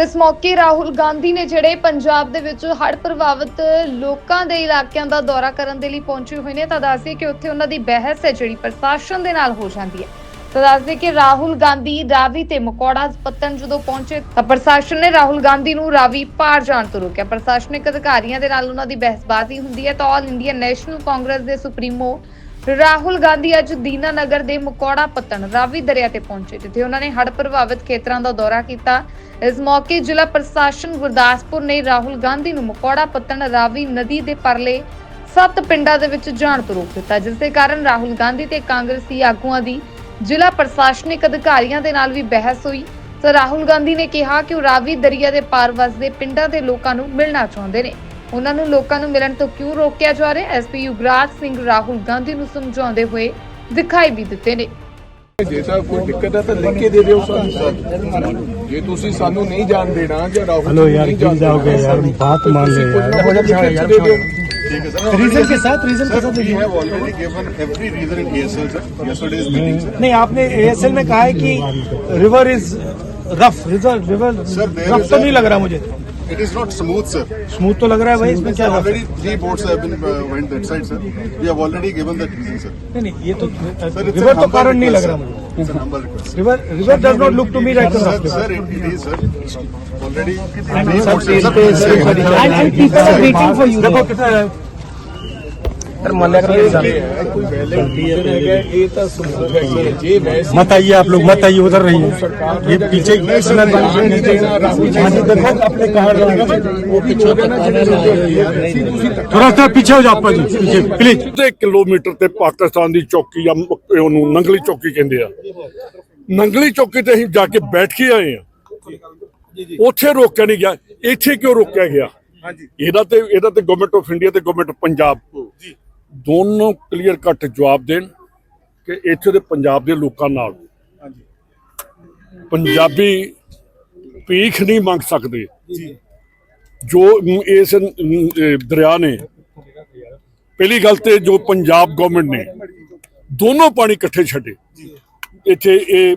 ਤੇ ਇਸ ਮੌਕੇ ਰਾਹੁਲ ਗਾਂਧੀ ਨੇ ਜਿਹੜੇ ਪੰਜਾਬ ਦੇ ਵਿੱਚ ਹੜ੍ਹ ਪ੍ਰਭਾਵਿਤ ਲੋਕਾਂ ਦੇ ਇਲਾਕਿਆਂ ਦਾ ਦੌਰਾ ਕਰਨ ਦੇ ਲਈ ਪਹੁੰਚੇ ਹੋਏ ਨੇ, ਤਾਂ ਦੱਸਦੇ ਕਿ ਉੱਥੇ ਉਹਨਾਂ ਦੀ ਬਹਿਸ ਹੈ, ਜਿਹੜੀ ਪ੍ਰਸ਼ਾਸਨ ਦੇ ਨਾਲ ਹੋ ਜਾਂਦੀ ਹੈ। ਤਾਂ ਦੱਸਦੇ ਕਿ ਰਾਹੁਲ ਗਾਂਧੀ ਰਾਵੀ ਤੇ ਮਕੌੜਾ ਪੱਤਨ ਜਦੋਂ ਪਹੁੰਚੇ, ਤਾਂ ਪ੍ਰਸ਼ਾਸਨ ਨੇ ਰਾਹੁਲ ਗਾਂਧੀ ਨੂੰ ਰਾਵੀ ਪਾਰ ਜਾਣ ਤੋਂ ਰੋਕਿਆ। ਪ੍ਰਸ਼ਾਸਨਿਕ ਅਧਿਕਾਰੀਆਂ ਦੇ ਨਾਲ ਉਹਨਾਂ ਦੀ ਬਹਿਸਬਾਜ਼ੀ ਹੁੰਦੀ ਹੈ, ਤਾਂ ਆਲ ਇੰਡੀਆ ਨੈਸ਼ਨਲ ਕਾਂਗਰਸ ਦੇ ਸੁਪਰੀਮੋ ਰਾਹੁਲ ਗਾਂਧੀ ਅੱਜ ਦੀਨਾਨਗਰ ਦੇ ਮਕੌੜਾ ਪੱਤਣ ਰਾਵੀ ਦਰਿਆ ਤੇ ਪਹੁੰਚੇ, ਜਿੱਥੇ ਉਹਨਾਂ ਨੇ ਹੜ੍ਹ ਪ੍ਰਭਾਵਿਤ ਖੇਤਰਾਂ ਦਾ ਦੌਰਾ ਕੀਤਾ। ਇਸ ਮੌਕੇ ਜ਼ਿਲ੍ਹਾ ਪ੍ਰਸ਼ਾਸਨ ਗੁਰਦਾਸਪੁਰ ਨੇ ਰਾਹੁਲ ਗਾਂਧੀ ਨੂੰ ਮਕੌੜਾ ਪੱਤਣ ਰਾਵੀ ਨਦੀ ਦੇ ਪਰਲੇ ਸੱਤ ਪਿੰਡਾਂ ਦੇ ਵਿੱਚ ਜਾਣ ਤੋਂ ਰੋਕ ਦਿੱਤਾ, ਜਿਸ ਦੇ ਕਾਰਨ ਰਾਹੁਲ ਗਾਂਧੀ ਤੇ ਕਾਂਗਰਸੀ ਆਗੂਆਂ ਦੀ ਜ਼ਿਲ੍ਹਾ ਪ੍ਰਸ਼ਾਸਨਿਕ ਅਧਿਕਾਰੀਆਂ ਦੇ ਨਾਲ ਵੀ ਬਹਿਸ ਹੋਈ। ਤਾਂ ਰਾਹੁਲ ਗਾਂਧੀ ਨੇ ਕਿਹਾ ਕਿ ਉਹ ਰਾਵੀ ਦਰਿਆ ਦੇ ਪਾਰ ਵਸਦੇ ਪਿੰਡਾਂ ਦੇ ਲੋਕਾਂ ਨੂੰ ਮਿਲਣਾ ਚਾਹੁੰਦੇ ਨੇ। ਉਹਨਾਂ ਨੂੰ ਲੋਕਾਂ ਨੂੰ ਮਿਲਣ ਤੋਂ ਕਿਉਂ ਰੋਕਿਆ ਜਾ ਰਿਹਾ ਐਸਪੀ ਯੁਗਰਾਜ ਸਿੰਘ ਰਾਹੁਲ ਗਾਂਧੀ ਨੂੰ ਸਮਝਾਉਂਦੇ ਹੋਏ ਦਿਖਾਈ ਵੀ ਦਿੱਤੇ ਨੇ ਜੇ ਤਾਂ ਕੋਈ ਦਿੱਕਤ ਹੈ ਤਾਂ ਲਿਖ ਕੇ ਦੇ ਦਿਓ ਸਾਨੂੰ ਜੇ ਤੁਸੀਂ ਸਾਨੂੰ ਨਹੀਂ ਜਾਣ ਦੇਣਾ ਜਾਂ ਰਾਹੁਲ हेलो ਨੂੰ यार ਨਹੀਂ गिर ਜਾਣ जाओगे ਦੇਣਾ, यार बात मान ले ਤੁਸੀਂ यार ਕੁਝ ਨਾ ਕੁਝ ਲਿਖ ਕੇ ਦੇ ਦਿਓ रीजन के साथ रीजन के साथ We देखिए। have already given every reason in ASL, sir. Yesterday's meeting, sir. नहीं आपने एएसएल में कहा है कि river is rough river river Sir, there rough is तो a- नहीं लग रहा मुझे it is not smooth sir smooth तो लग रहा है भाई इसमें क्या already three boats have been went that side sir we have already given that reason sir नहीं नहीं ये तो रिवर uh, तो कारण नहीं लग रहा मुझे। River river does not look to me like sir it is sir already people are waiting for you sir मान लिया ਇਹ ਹੈ, ਕੋਈ ਵੈਲਿਡ ਹੈਗਾ ਇਹ ਤਾਂ ਸਬੂਤ ਹੈਗੀ ਹੈ ਜੇ ਵੈਸੇ मत आइए आप लोग मत आइए उधर रहिए ये पीछे ਨਹੀਂ ਦੇਣਾ ਰਾਹੁਲ ਜੀ हाँ जी, देखो अपने कहा ਉਹ ਵੀ ਹੋ ਗਿਆ ਨਾ ਜਿਹੜੇ ਤੁਸੀਂ थोड़ा सा पीछे हो जाओ जी पीछे प्लीज ਤੇ ਕਿਲੋਮੀਟਰ ਤੇ ਪਾਕਿਸਤਾਨ ਦੀ ਚੌਕੀ ਆ ਮ- ਉਹਨੂੰ ਨੰਗਲੀ ਚੌਕੀ ਕਹਿੰਦੇ ਆ ਨੰਗਲੀ ਚੌਕੀ ਤੇ ਅਸੀਂ ਜਾ ਕੇ ਬੈਠ ਕੇ ਆਏ ਆ ਉੱਥੇ ਰੋਕਿਆ ਨਹੀਂ ਗਿਆ ਇੱਥੇ ਕਿਉਂ ਰੋਕਿਆ ਗਿਆ ਇਹਦਾ ਤੇ ਇਹਦਾ ਤੇ ਗਵਰਨਮੈਂਟ ਆਫ ਇੰਡੀਆ ਤੇ ਗਵਰਨਮੈਂਟ ਪੰਜਾਬ ਦੋਨੋਂ ਕਲੀਅਰ ਕੱਟ ਜਵਾਬ ਦੇਣ ਕਿ ਇੱਥੇ ਦੇ ਪੰਜਾਬ ਦੇ ਲੋਕਾਂ ਨਾਲ ਪੰਜਾਬੀ ਭੀਖ ਨਹੀਂ ਮੰਗ ਸਕਦੇ। ਜੋ। ਇਸ ਦਰਿਆ ਨੇ ਪਹਿਲੀ ਗੱਲ ਤੇ ਜੋ ਪੰਜਾਬ ਗਵਰਨਮੈਂਟ ਨੇ ਦੋਨੋਂ ਪਾਣੀ ਇਕੱਠੇ ਛੱਡੇ। ਇੱਥੇ ਇਹ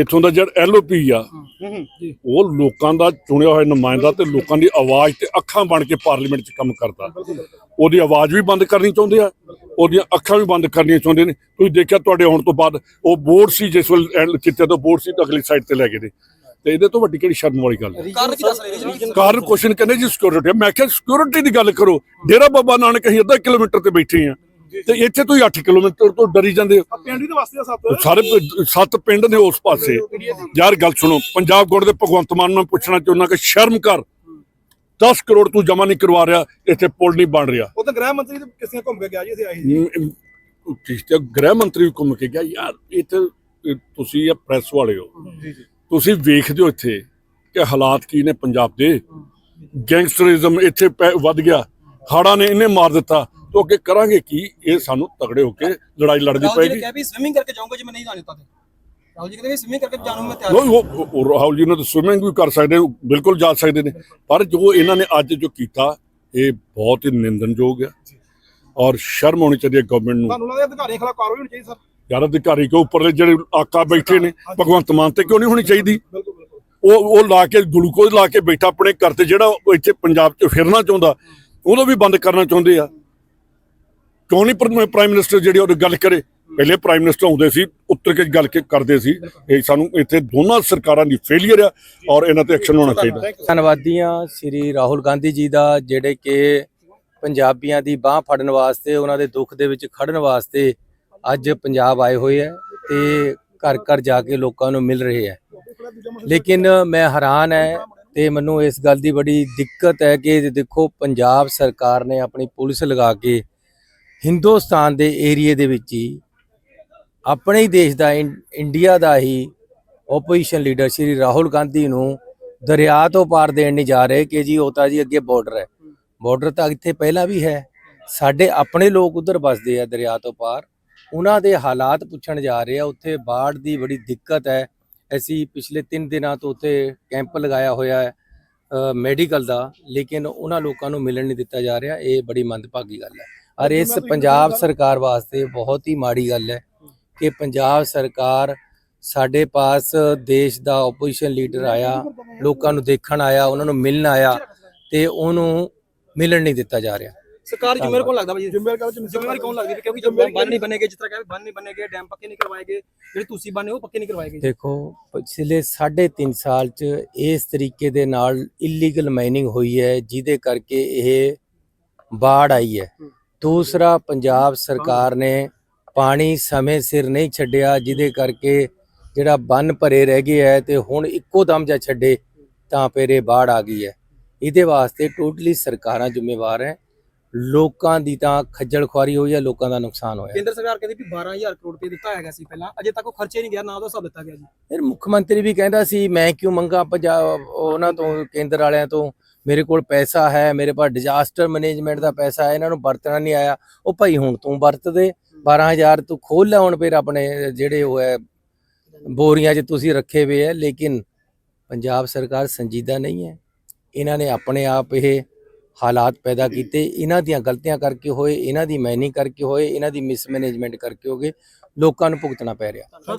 ਇਥੋਂ ਦਾ ਜਿਹੜਾ ਐਲਓਪੀ ਆ ਉਹ ਲੋਕਾਂ ਦਾ ਚੁਣਿਆ ਹੋਇਆ ਨੁਮਾਇੰਦਾ ਤੇ ਲੋਕਾਂ ਦੀ ਆਵਾਜ਼ ਤੇ ਅੱਖਾਂ ਬਣ ਕੇ ਪਾਰਲੀਮੈਂਟ 'ਚ ਕੰਮ ਕਰਦਾ। ਉਹਦੀ ਆਵਾਜ਼ ਵੀ ਬੰਦ ਕਰਨੀ ਚਾਹੁੰਦੇ ਆ ਉਹਦੀਆਂ ਅੱਖਾਂ ਵੀ ਬੰਦ ਕਰਨੀਆਂ ਚਾਹੁੰਦੇ ਨੇ। ਤੁਸੀਂ ਦੇਖਿਆ ਤੁਹਾਡੇ ਆਉਣ ਤੋਂ ਬਾਅਦ ਉਹ ਬੋਰਡ ਸੀ ਜਿਸ ਵੇਲੇ ਕਿਤੇ ਤੋਂ ਬੋਰਡ ਸੀ ਤਾਂ ਅਗਲੀ ਸਾਈਡ ਤੇ ਲੈ ਗਏ ਨੇ। ਤੇ ਇਹਦੇ ਤੋਂ ਵੱਡੀ ਕਿਹੜੀ ਸ਼ਰਮ ਵਾਲੀ ਗੱਲ ਹੈ ਕਾਰਨ ਕੀ ਦੱਸ ਰਹੇ ਜੀ ਕਾਰਨ ਕੁਐਸਚਨ ਕਹਿੰਦੇ ਜੀ ਸਿਕਿਉਰਿਟੀ ਮੈਂ ਕਿਹਾ ਸਿਕਿਉਰਿਟੀ ਦੀ ਗੱਲ ਕਰੋ। ਡੇਰਾ ਬਾਬਾ ਨਾਨਕ ਅਸੀਂ ਅੱਧਾ ਕਿਲੋਮੀਟਰ ਤੇ ਬੈਠੇ ਆ। ਤੇ ਇੱਥੇ ਤੁਸੀਂ 8 ਕਿਲੋਮੀਟਰ ਤੋਂ ਡਰੀ ਜਾਂਦੇ ਹੋ। ਪਿੰਡੀ ਦੇ ਵਾਸਤੇ ਸੱਤ। ਸਾਰੇ ਸੱਤ ਪਿੰਡ ਨੇ ਉਸ ਪਾਸੇ। ਯਾਰ ਗੱਲ ਸੁਣੋ ਪੰਜਾਬ ਗੌਰ ਦੇ ਭਗਵੰਤ ਮਾਨ ਨੂੰ ਪੁੱਛਣਾ ਚਾਹੁੰਦਾ ਕਿ ਸ਼ਰਮ ਕਰ। 10 ਕਰੋੜ ਤੂੰ ਜਮਾ ਨਹੀਂ ਕਰਵਾ ਰਿਹਾ ਇੱਥੇ ਪੁਲ ਨਹੀਂ ਬਣ ਰਿਹਾ। ਉਹ ਤਾਂ ਗ੍ਰਹਿ ਮੰਤਰੀ ਤੇ ਕਿਸੇ ਘੁੰਮ ਕੇ ਗਿਆ ਜੀ ਇੱਥੇ ਆਏ ਸੀ। ਮ- ਮ- ਠੀਕ ਤੇ ਗ੍ਰਹਿ ਮੰਤਰੀ ਵੀ ਘੁੰਮ ਕੇ ਗਿਆ? ਯਾਰ ਇੱਥੇ ਇਹ ਤੁਸੀਂ ਇਹ ਪ੍ਰੈਸ ਵਾਲੇ ਹੋ। ਤੁਸੀਂ ਵੇਖਦੇ ਹੋ ਇੱਥੇ ਕਿ ਹਾਲਾਤ ਕੀ ਨੇ ਪੰਜਾਬ ਦੇ। ਗੈਂਗਸਟਰਿਜ਼ਮ ਇੱਥੇ ਪੈ- ਵੱਧ ਗਿਆ। ਹਾੜਾ ਨੇ ਇਹਨੇ ਮਾਰ ਦਿੱਤਾ। ਤੋਂ ਅੱਗੇ ਕਰਾਂਗੇ ਕੀ? ਇਹ ਸਾਨੂੰ ਤਗੜੇ ਹੋ ਕੇ ਲੜਾਈ ਲੜਨੀ ਪਏਗੀ। ਕਿਹਾ ਵੀ ਸਵਿਮਿੰਗ ਕਰਕੇ ਜਾਊਂਗਾ ਜੇ ਮੈਂ ਨਹੀਂ ਜਾਣ ਦਿੱਤਾ ਤੇ। ਰਾਹੁਲ ਜੀ ਕਹਿੰਦੇ ਵੀ ਸਵਿਮਿੰਗ ਕਰਕੇ ਜਾਣੂ ਮੈਂ ਤਿਆਰ ਉਹ ਉਹ- ਉਹ ਰਾਹੁਲ ਜੀ ਨੇ ਤਾਂ ਸਵਿਮਿੰਗ ਵੀ ਕਰ ਸਕਦੇ ਬਿਲਕੁਲ ਜਾ ਸਕਦੇ ਨੇ। ਪਰ ਜੋ ਇਹਨਾਂ ਨੇ ਅੱਜ ਜੋ ਕੀਤਾ ਇਹ ਬਹੁਤ ਹੀ ਨਿੰਦਨਯੋਗ ਹੈ। ਔਰ ਸ਼ਰਮ ਆਉਣੀ ਚਾਹੀਦੀ ਹੈ ਗਵਰਨਮੈਂਟ ਨੂੰ। ਤੁਹਾਨੂੰ ਲੱਗਦਾ ਅਧਿਕਾਰੀਆਂ ਖਿਲਾਫ ਕਾਰਵਾਈ ਹੋਣੀ ਚਾਹੀਦੀ ਸਰ? ਯਾਰ ਅਧਿਕਾਰੀ ਕੇ ਉੱਪਰਲੇ ਜਿਹੜੇ ਆਕਾ ਬੈਠੇ ਨੇ? ਭਗਵੰਤ ਮਾਨ ਤੇ ਕਿਉਂ ਨਹੀਂ ਹੋਣੀ ਚਾਹੀਦੀ? ਉਹ ਉਹ ਲਾ ਕੇ ਗਲੂਕੋਜ਼ ਲਾ ਕੇ ਬੈਠਾ ਆਪਣੇ ਘਰ ਤੇ ਜਿਹੜਾ ਇੱਥੇ ਪੰਜਾਬ 'ਚ ਫਿਰਨਾ ਚਾਹੁੰਦਾ ਉਹਨੂੰ ਵੀ ਬੰਦ ਕਰਨਾ ਚਾਹੁੰਦੇ ਆ। ਕਿਉਂ ਨਹੀਂ ਪ੍ਰਾਈਮ ਮਿਨਿਸਟਰ ਜਿਹੜੀ ਉਹ ਗੱਲ ਕਰੇ? ਪਹਿਲੇ ਪ੍ਰਾਈਮ ਮਿਨਿਸਟਰ ਆਉਂਦੇ ਸੀ, ਉੱਤਰ ਕੇ ਗੱਲ ਕਰਦੇ ਸੀ। ਇਹ ਸਾਨੂੰ ਇੱਥੇ ਦੋਨਾਂ ਸਰਕਾਰਾਂ ਦੀ ਫੇਲਿਅਰ ਆ ਔਰ ਇਹਨਾਂ ਤੇ ਐਕਸ਼ਨ ਹੋਣਾ ਚਾਹੀਦਾ। ਧੰਨਵਾਦੀ ਸ੍ਰੀ ਰਾਹੁਲ ਗਾਂਧੀ ਜੀ ਦਾ, ਜਿਹੜੇ ਕਿ ਪੰਜਾਬੀਆਂ ਦੀ ਬਾਹ ਫੜਨ ਵਾਸਤੇ, ਉਹਨਾਂ ਦੇ ਦੁੱਖ ਦੇ ਵਿੱਚ ਖੜਨ ਵਾਸਤੇ ਅੱਜ ਪੰਜਾਬ ਆਏ ਹੋਏ ਹੈ ਤੇ ਘਰ ਘਰ ਜਾ ਕੇ ਲੋਕਾਂ ਨੂੰ ਮਿਲ ਰਹੇ ਹੈ ਲੇਕਿਨ ਮੈਂ ਹੈਰਾਨ ਹੈ ਤੇ ਮੈਨੂੰ ਇਸ ਗੱਲ ਦੀ ਬੜੀ ਦਿੱਕਤ ਹੈ ਕਿ ਦੇਖੋ, ਪੰਜਾਬ ਸਰਕਾਰ ਨੇ ਆਪਣੀ ਪੁਲਿਸ ਲਗਾ ਕੇ ਹਿੰਦੁਸਤਾਨ ਦੇ ਏਰੀਏ ਦੇ ਵਿੱਚ ਹੀ ਆਪਣੇ ਹੀ ਦੇਸ਼ ਦਾ ਇੰ- ਇੰਡੀਆ ਦਾ ਹੀ ਆਪੋਜੀਸ਼ਨ ਲੀਡਰ ਸ਼੍ਰੀ ਰਾਹੁਲ ਗਾਂਧੀ ਨੂੰ ਦਰਿਆ ਤੋਂ ਪਾਰ ਦੇਣ ਨਹੀਂ ਜਾ ਰਹੇ ਕਿ ਜੀ ਉਹ ਤਾਂ ਜੀ ਅੱਗੇ ਬਾਰਡਰ ਹੈ। ਬਾਰਡਰ ਤਾਂ ਇੱਥੇ ਪਹਿਲਾਂ ਵੀ ਹੈ। ਸਾਡੇ ਆਪਣੇ ਲੋਕ ਉਧਰ ਵੱਸਦੇ ਆ ਦਰਿਆ ਤੋਂ ਪਾਰ। ਉਹਨਾਂ ਦੇ ਹਾਲਾਤ ਪੁੱਛਣ ਜਾ ਰਹੇ ਆ। ਉੱਥੇ ਬਾੜ ਦੀ ਬੜੀ ਦਿੱਕਤ ਹੈ। ਅਸੀਂ ਪਿਛਲੇ 3 ਦਿਨਾਂ ਤੋਂ ਉੱਥੇ ਕੈਂਪ ਲਗਾਇਆ ਹੋਇਆ ਹੈ ਮੈਡੀਕਲ ਦਾ। ਲੇਕਿਨ ਉਹਨਾਂ ਲੋਕਾਂ ਨੂੰ ਮਿਲਣ ਨਹੀਂ ਦਿੱਤਾ ਜਾ ਰਿਹਾ। ਇਹ ਬੜੀ ਮੰਦਭਾਗੀ ਗੱਲ ਹੈ। ਔਰ ਇਸ ਪੰਜਾਬ ਸਰਕਾਰ ਵਾਸਤੇ ਬਹੁਤ ਹੀ ਮਾੜੀ ਗੱਲ ਹੈ ਕਿ ਪੰਜਾਬ ਸਰਕਾਰ ਸਾਡੇ ਪਾਸ ਦੇਸ਼ ਦਾ ਆਪੋਜੀਸ਼ਨ ਲੀਡਰ ਆਇਆ ਲੋਕਾਂ ਨੂੰ ਦੇਖਣ ਆਇਆ ਉਹਨਾਂ ਨੂੰ ਮਿਲਣ ਆਇਆ ਤੇ ਉਹਨੂੰ ਮਿਲਣ ਨਹੀਂ ਦਿੱਤਾ ਜਾ ਰਿਹਾ। ਸਰਕਾਰ ਜ਼ਿੰਮੇਵਾਰ ਕੌਣ ਲੱਗਦਾ ਭਾਈ ਜ਼ਿੰਮੇਵਾਰੀ ਕੌਣ ਲੱਗਦੀ? ਕਿਉਂਕਿ ਜਦ ਬੰਨ ਨਹੀਂ ਬਣੇਗੇ ਜਿਸ ਤਰ੍ਹਾਂ ਕਹਿੰਦੇ ਬੰਨ ਨਹੀਂ ਬਣੇਗੇ ਡੈਮ ਪੱਕੇ ਨਹੀਂ ਕਰਵਾਏਗੇ ਜਿਹੜੇ ਤੁਸੀਂ ਬੰਨੇ ਉਹ ਪੱਕੇ ਨਹੀਂ ਕਰਵਾਏਗੇ ਦੇਖੋ ਪਿਛਲੇ 3.5 ਸਾਲ ਚ ਇਸ ਤਰੀਕੇ ਦੇ ਨਾਲ ਇਲੀਗਲ ਮਾਈਨਿੰਗ ਹੋਈ ਹੈ ਜਿਹਦੇ ਕਰਕੇ ਇਹ ਬਾੜ ਆਈ ਹੈ। ਦੂਸਰਾ ਪੰਜਾਬ ਸਰਕਾਰ ਨੇ ਪਾਣੀ ਸਮੇਂ ਸਿਰ ਨਹੀਂ ਛੱਡਿਆ ਜਿਹਦੇ ਕਰਕੇ ਜਿਹੜਾ ਬੰਨ ਭਰੇ ਰਹਿ ਗਏ ਹੈ ਤੇ ਹੁਣ ਇੱਕੋ ਦਮ ਜਾ ਛੱਡੇ ਤਾਂ ਫਿਰ ਇਹ ਬਾੜ ਆ ਗਈ ਹੈ। ਇਹਦੇ ਵਾਸਤੇ ਟੋਟਲੀ ਸਰਕਾਰਾਂ ਜ਼ਿੰਮੇਵਾਰ ਹੈ। ਲੋਕਾਂ ਦੀ ਤਾਂ ਖੱਜਲ ਖੁਆਰੀ ਹੋਈ ਹੈ ਲੋਕਾਂ ਦਾ ਨੁਕਸਾਨ ਹੋਇਆ। ਕੇਂਦਰ ਸਰਕਾਰ ਕਹਿੰਦੀ ਵੀ 12000 ਕਰੋੜ ਰੁਪਏ ਦਿੱਤਾ ਹੈਗਾ ਸੀ ਪਹਿਲਾਂ ਅਜੇ ਤੱਕ ਉਹ ਖਰਚੇ ਨਹੀਂ ਗਿਆ ਨਾ ਉਹਦਾ ਹਿਸਾਬ ਦਿੱਤਾ ਗਿਆ ਜੀ। ਫਿਰ ਮੁੱਖ ਮੰਤਰੀ ਵੀ ਕਹਿੰਦਾ ਸੀ ਮੈਂ ਕਿਉਂ ਮੰਗਾ ਪੰਜਾਬ ਉਹਨਾਂ ਤੋਂ ਕੇਂਦਰ ਵਾਲਿਆਂ ਤੋਂ ਮੇਰੇ ਕੋਲ ਪੈਸਾ ਹੈ, ਮੇਰੇ ਪਾਸ ਡਿਜ਼ਾਸਟਰ ਮੈਨੇਜਮੈਂਟ ਦਾ ਪੈਸਾ ਹੈ, ਇਹਨਾਂ ਨੂੰ ਵਰਤਣਾ ਨਹੀਂ ਆਇਆ। ਉਹ ਭਾਈ ਹੁਣ ਤੂੰ ਵਰਤ ਦੇ 12000 ਤੂੰ ਖੋਲ ਲੈ, ਹੁਣ ਫਿਰ ਆਪਣੇ ਜਿਹੜੇ ਉਹ ਹੈ, ਬੋਰੀਆਂ 'ਚ ਤੁਸੀਂ ਰੱਖੇ ਹੋਏ ਹੈ, ਲੇਕਿਨ ਪੰਜਾਬ ਸਰਕਾਰ ਸੰਜੀਦਾ ਨਹੀਂ ਹੈ। ਇਹਨਾਂ ਨੇ ਆਪਣੇ ਆਪ ਇਹ ਹਾਲਾਤ ਪੈਦਾ ਕੀਤੇ। ਇਹਨਾਂ ਦੀਆਂ ਗਲਤੀਆਂ ਕਰਕੇ ਹੋਏ, ਇਹਨਾਂ ਦੀ ਮੈਨਿੰਗ ਕਰਕੇ ਹੋਏ, ਇਹਨਾਂ ਦੀ ਮਿਸਮੈਨੇਜਮੈਂਟ ਕਰਕੇ ਹੋਗੇ, ਲੋਕਾਂ ਨੂੰ ਭੁਗਤਣਾ ਪੈ ਰਿਹਾ।